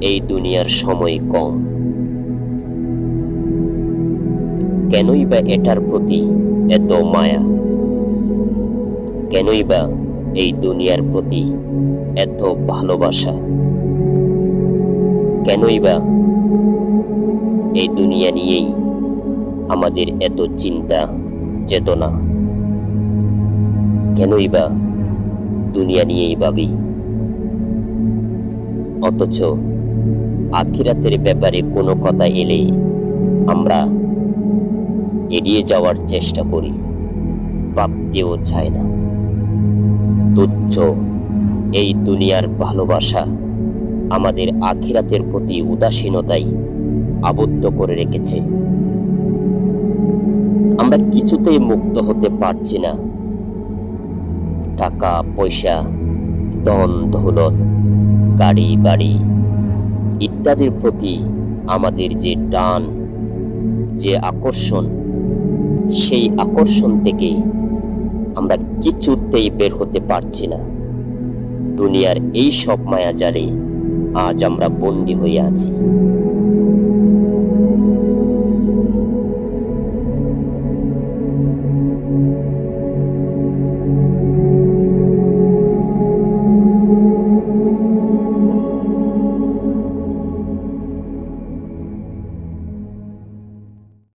এই দুনিয়ার সময় কম। কেনই বা এটার প্রতি এত মায়া? কেনই বা এই দুনিয়ার প্রতি এত ভালোবাসা? কেনই বা এই দুনিয়া নিয়েই আমাদের এত চিন্তা, চেতনা? কেনই বা দুনিয়া নিয়েই ভাবি? অথচ আখিরাতের ব্যাপারে কোনো কথা এলে আমরা এড়িয়ে যাওয়ার চেষ্টা করি। ভাবতেও চায় না। তুচ্ছ, এই দুনিয়ার ভালোবাসা আমাদের আখিরাতের প্রতি উদাসীনতাই আবদ্ধ করে রেখেছে। আমরা কিছুতেই মুক্ত হতে পারছি না। টাকা, পয়সা, ধন গাড়ি, বাড়ি ইত্যাদির প্রতি আমাদের যে টান, যে আকর্ষণ, সেই আকর্ষণ থেকে আমরা কিছুতেই বের হতে পারছি না। দুনিয়ার এই সব মায়া জালে আজ আমরা বন্দী হয়ে আছি।